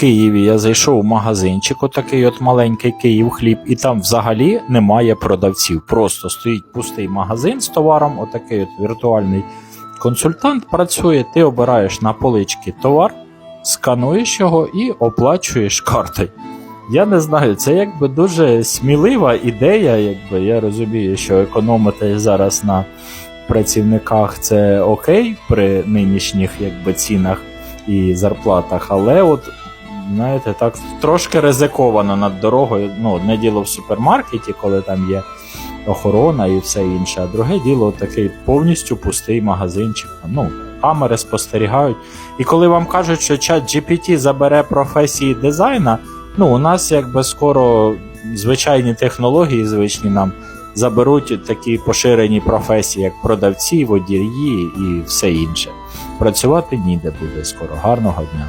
Києві я зайшов в магазинчик, отакий от маленький Київ хліб, і там взагалі немає продавців. Просто стоїть пустий магазин з товаром, отакий от віртуальний консультант працює, ти обираєш на полички товар, скануєш його і оплачуєш картою. Я не знаю, це якби дуже смілива ідея, якби я розумію, що економити зараз на працівниках це окей при нинішніх якби, цінах і зарплатах, але от знаєте, так трошки ризиковано над дорогою. Ну, одне діло в супермаркеті, коли там є охорона і все інше, а друге діло такий повністю пустий магазинчик. Ну, камери спостерігають. І коли вам кажуть, що чат GPT забере професії дизайна, ну у нас якби скоро звичайні технології, звичні нам заберуть такі поширені професії, як продавці, водії і все інше. Працювати ніде буде скоро. Гарного дня.